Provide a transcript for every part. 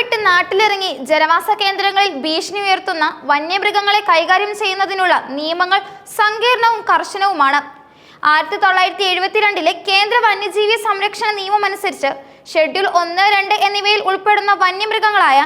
വിട്ട് നാട്ടിലിറങ്ങി ജനവാസ കേന്ദ്രങ്ങളിൽ ഭീഷണി ഉയർത്തുന്ന വന്യമൃഗങ്ങളെ കൈകാര്യം ചെയ്യുന്നതിനുള്ള നിയമങ്ങൾ സങ്കീർണവും കർശനവുമാണ്. ആയിരത്തി തൊള്ളായിരത്തി എഴുപത്തിരണ്ടിലെ കേന്ദ്ര വന്യജീവി സംരക്ഷണ നിയമം അനുസരിച്ച് ഷെഡ്യൂൾ ഒന്ന് രണ്ട് എന്നിവയിൽ ഉൾപ്പെടുന്ന വന്യമൃഗങ്ങളായ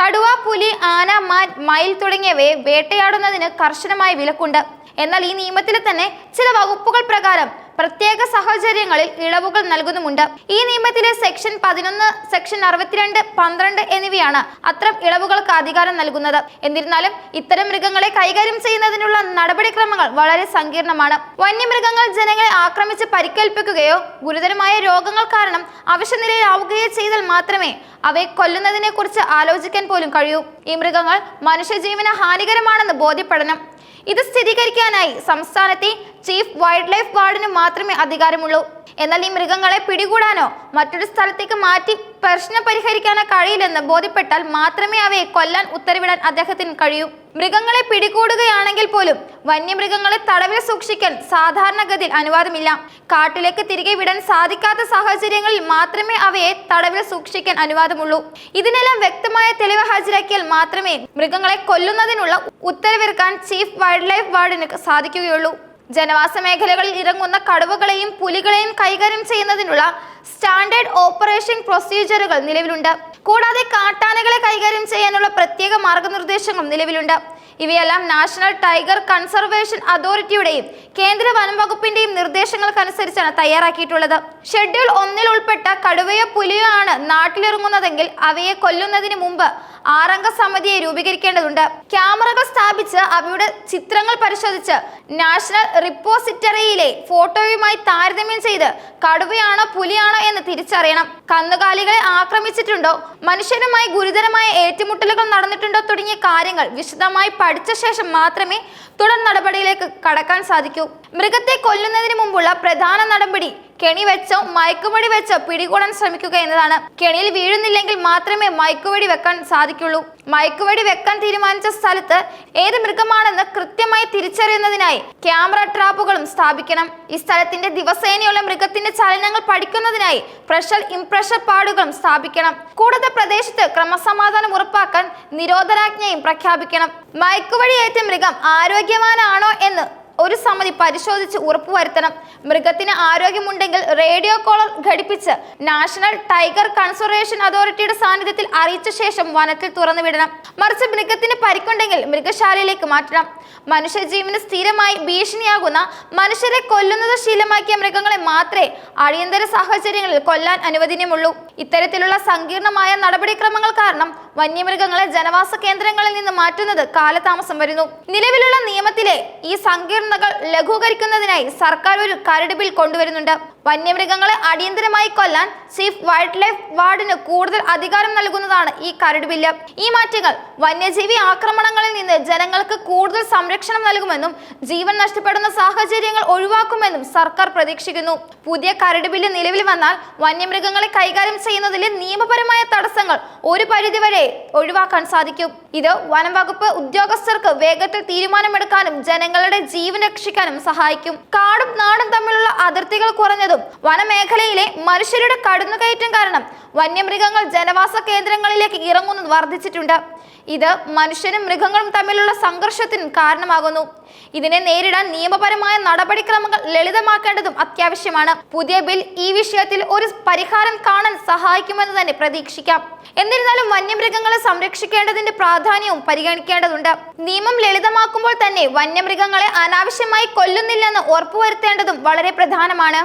കടുവ പുലി ആന മാൻ മയിൽ തുടങ്ങിയവയെ വേട്ടയാടുന്നതിന് കർശനമായ വിലക്കുണ്ട്. എന്നാൽ ഈ നിയമത്തിലെ തന്നെ ചില വകുപ്പുകൾ പ്രകാരം പ്രത്യേക സാഹചര്യങ്ങളിൽ ഇളവുകൾ നൽകുന്നുമുണ്ട്. ഈ നിയമത്തിലെ സെക്ഷൻ പതിനൊന്ന് സെക്ഷൻ അറുപത്തിരണ്ട് പന്ത്രണ്ട് എന്നിവയാണ് അത്തരം ഇളവുകൾക്ക് അധികാരം നൽകുന്നത്. എന്നിരുന്നാലും ഇത്തരം മൃഗങ്ങളെ കൈകാര്യം ചെയ്യുന്നതിനുള്ള നടപടിക്രമങ്ങൾ വളരെ സങ്കീർണമാണ്. വന്യമൃഗങ്ങൾ ജനങ്ങളെ ആക്രമിച്ച് പരിക്കേൽപ്പിക്കുകയോ ഗുരുതരമായ രോഗങ്ങൾ കാരണം അവശനിലയിലാവുകയോ ചെയ്താൽ മാത്രമേ അവയെ കൊല്ലുന്നതിനെ കുറിച്ച് ആലോചിക്കാൻ പോലും കഴിയൂ. ഈ മൃഗങ്ങൾ മനുഷ്യജീവന ഹാനികരമാണെന്ന് ബോധ്യപ്പെടണം. ഇത് സ്ഥിരീകരിക്കാനായി സംസ്ഥാനത്തെ ചീഫ് വൈൽഡ് ലൈഫ് ഗാർഡിന് മാത്രമേ അധികാരമുള്ളൂ. എന്നാൽ ഈ മൃഗങ്ങളെ പിടികൂടാനോ മറ്റൊരു സ്ഥലത്തേക്ക് മാറ്റി പ്രശ്നം പരിഹരിക്കാനോ കഴിയില്ലെന്ന് ബോധ്യപ്പെട്ടാൽ മാത്രമേ അവയെ കൊല്ലാൻ ഉത്തരവിടാൻ അദ്ദേഹത്തിന് കഴിയൂ. മൃഗങ്ങളെ പിടികൂടുകയാണെങ്കിൽ പോലും വന്യമൃഗങ്ങളെ തടവിൽ സൂക്ഷിക്കാൻ സാധാരണഗതിയിൽ അനുവാദമില്ല. കാട്ടിലേക്ക് തിരികെ വിടാൻ സാധിക്കാത്ത സാഹചര്യങ്ങളിൽ മാത്രമേ അവയെ തടവിൽ സൂക്ഷിക്കാൻ അനുവാദമുള്ളൂ. ഇതിനെല്ലാം വ്യക്തമായ തെളിവ് ഹാജരാക്കിയാൽ മാത്രമേ മൃഗങ്ങളെ കൊല്ലുന്നതിനുള്ള ഉത്തരവിറക്കാൻ ചീഫ് വൈൽഡ് ലൈഫ് വാർഡിന് സാധിക്കുകയുള്ളൂ. ജനവാസ മേഖലകളിൽ ഇറങ്ങുന്ന കടുവകളെയും പുലികളെയും കൈകാര്യം ചെയ്യുന്നതിനുള്ള സ്റ്റാൻഡേർഡ് ഓപ്പറേഷൻ പ്രൊസീജിയറുകൾ നിലവിലുണ്ട്. കൂടാതെ കാട്ടാനകളെ കൈകാര്യം ചെയ്യാനുള്ള പ്രത്യേക മാർഗനിർദ്ദേശങ്ങളും നിലവിലുണ്ട്. ഇവയെല്ലാം നാഷണൽ ടൈഗർ കൺസർവേഷൻ അതോറിറ്റിയുടെയും കേന്ദ്ര വനം വകുപ്പിന്റെയും നിർദ്ദേശങ്ങൾക്കനുസരിച്ചാണ് തയ്യാറാക്കിയിട്ടുള്ളത്. ഷെഡ്യൂൾ ഒന്നിൽ ഉൾപ്പെട്ട കടുവയോ പുലിയോ ആണ് നാട്ടിലിറങ്ങുന്നതെങ്കിൽ അവയെ കൊല്ലുന്നതിന് മുമ്പ് ആറംഗ സമിതിയെ രൂപീകരിക്കേണ്ടതുണ്ട്. ക്യാമറകൾ സ്ഥാപിച്ച് അവയുടെ ചിത്രങ്ങൾ പരിശോധിച്ച് നാഷണൽ റിപ്പോസിറ്ററിയിലെ ഫോട്ടോയുമായി താരതമ്യം ചെയ്ത് കടുവയാണോ പുലിയാണോ എന്ന് തിരിച്ചറിയണം. കന്നുകാലികളെ ആക്രമിച്ചിട്ടുണ്ടോ? മനുഷ്യരുമായി ഗുരുതരമായ ഏറ്റുമുട്ടലുകൾ നടന്നിട്ടുണ്ടോ തുടങ്ങിയ കാര്യങ്ങൾ വിശദമായി പഠിച്ച ശേഷം മാത്രമേ തുടർ നടപടിയിലേക്ക് കടക്കാൻ സാധിക്കൂ. മൃഗത്തെ കൊല്ലുന്നതിന് മുമ്പുള്ള പ്രധാന നടപടി കെണി വെച്ചോ മയക്കുമടി വെച്ചോ പിടികൂടാൻ ശ്രമിക്കുക എന്നതാണ്. കെണിയിൽ വീഴുന്നില്ലെങ്കിൽ മാത്രമേ മയക്കുവടി വെക്കാൻ സാധിക്കുള്ളൂ. മയക്കുവടി വെക്കാൻ തീരുമാനിച്ച സ്ഥലത്ത് ഏത് മൃഗമാണെന്ന് കൃത്യമായി തിരിച്ചറിയുന്നതിനായി ക്യാമറ ട്രാപ്പുകളും സ്ഥാപിക്കണം. ഈ സ്ഥലത്തിന്റെ ദിവസേനയുള്ള മൃഗത്തിന്റെ ചലനങ്ങൾ പഠിക്കുന്നതിനായി പ്രഷർ ഇംപ്രഷർ പാടുകളും സ്ഥാപിക്കണം. കൂടാതെ പ്രദേശത്ത് ക്രമസമാധാനം ഉറപ്പാക്കാൻ നിരോധനാജ്ഞയും പ്രഖ്യാപിക്കണം. മയക്കുവടിയേറ്റ മൃഗം ആരോഗ്യവാനാണോ എന്ന് ഒരു സമിതി പരിശോധിച്ച് ഉറപ്പുവരുത്തണം. മൃഗത്തിന് ആരോഗ്യമുണ്ടെങ്കിൽ റേഡിയോ കോളർ ഘടിപ്പിച്ച് നാഷണൽ ടൈഗർ കൺസർവേഷൻ അതോറിറ്റിയുടെ സാന്നിധ്യത്തിൽ അറിയിച്ച ശേഷം വനത്തിൽ തുറന്നുവിടണം. മറിച്ച് മൃഗത്തിന് പരിക്കുണ്ടെങ്കിൽ മൃഗശാലയിലേക്ക് മാറ്റണം. മനുഷ്യജീവന് സ്ഥിരമായി ഭീഷണിയാകുന്ന മനുഷ്യരെ കൊല്ലുന്നത് ശീലമാക്കിയ മൃഗങ്ങളെ മാത്രമേ അടിയന്തര സാഹചര്യങ്ങളിൽ കൊല്ലാൻ അനുവദനീയമുള്ളൂ. ഇത്തരത്തിലുള്ള സങ്കീർണമായ നടപടിക്രമങ്ങൾ കാരണം വന്യമൃഗങ്ങളെ ജനവാസ കേന്ദ്രങ്ങളിൽ നിന്ന് മാറ്റുന്നത് കാലതാമസം വരുന്നു. നിലവിലുള്ള നിയമത്തിലെ ഈ സങ്കീർണതകൾ ലഘൂകരിക്കുന്നതിനായി സർക്കാർ ഒരു കരട് ബിൽ കൊണ്ടുവരുന്നുണ്ട്. വന്യമൃഗങ്ങളെ അടിയന്തരമായി കൊല്ലാൻ ചീഫ് വൈൽഡ് ലൈഫ് വാർഡിന് കൂടുതൽ അധികാരം നൽകുന്നതാണ് ഈ കരട് ബില്ല്. ഈ മാറ്റങ്ങൾ വന്യജീവി ആക്രമണങ്ങളിൽ നിന്ന് ജനങ്ങൾക്ക് കൂടുതൽ സംരക്ഷണം നൽകുമെന്നും ജീവൻ നഷ്ടപ്പെടുന്ന സാഹചര്യങ്ങൾ ഒഴിവാക്കുമെന്നും സർക്കാർ പ്രതീക്ഷിക്കുന്നു. പുതിയ കരട് ബില്ല് നിലവിൽ വന്നാൽ വന്യമൃഗങ്ങളെ കൈകാര്യം ചെയ്യുന്നതിലെ നിയമപരമായ തടസ്സങ്ങൾ ഒരു പരിധിവരെ ഒഴിവാക്കാൻ സാധിക്കും. ഇത് വനം വകുപ്പ് ഉദ്യോഗസ്ഥർക്ക് വേഗത്തിൽ തീരുമാനമെടുക്കാനും ജനങ്ങളുടെ ജീവൻ രക്ഷിക്കാനും സഹായിക്കും. കാടും നാടും തമ്മിലുള്ള അതിർത്തികൾ കുറഞ്ഞതും വനമേഖലയിലെ മനുഷ്യരുടെ കടന്നുകയറ്റം കാരണം വന്യമൃഗങ്ങൾ ജനവാസ കേന്ദ്രങ്ങളിലേക്ക് ഇറങ്ങുന്നത് വർദ്ധിച്ചിട്ടുണ്ട്. ഇത് മനുഷ്യനും മൃഗങ്ങളും തമ്മിലുള്ള സംഘർഷത്തിനും കാരണമാകുന്നു. ഇതിനെ നേരിടാൻ നിയമപരമായ നടപടിക്രമങ്ങൾ ലളിതമാക്കേണ്ടതും അത്യാവശ്യമാണ്. പുതിയ ബിൽ ഈ വിഷയത്തിൽ ഒരു പരിഹാരം കാണാൻ സഹായിക്കുമെന്ന് തന്നെ പ്രതീക്ഷിക്കാം. എന്നിരുന്നാലും വന്യമൃഗങ്ങളെ സംരക്ഷിക്കേണ്ടതിന്റെ പ്രാധാന്യവും പരിഗണിക്കേണ്ടതുണ്ട്. നിയമം ലളിതമാക്കുമ്പോൾ തന്നെ വന്യമൃഗങ്ങളെ അനാവശ്യമായി കൊല്ലുന്നില്ലെന്ന് ഉറപ്പുവരുത്തേണ്ടതും വളരെ പ്രധാനമാണ്.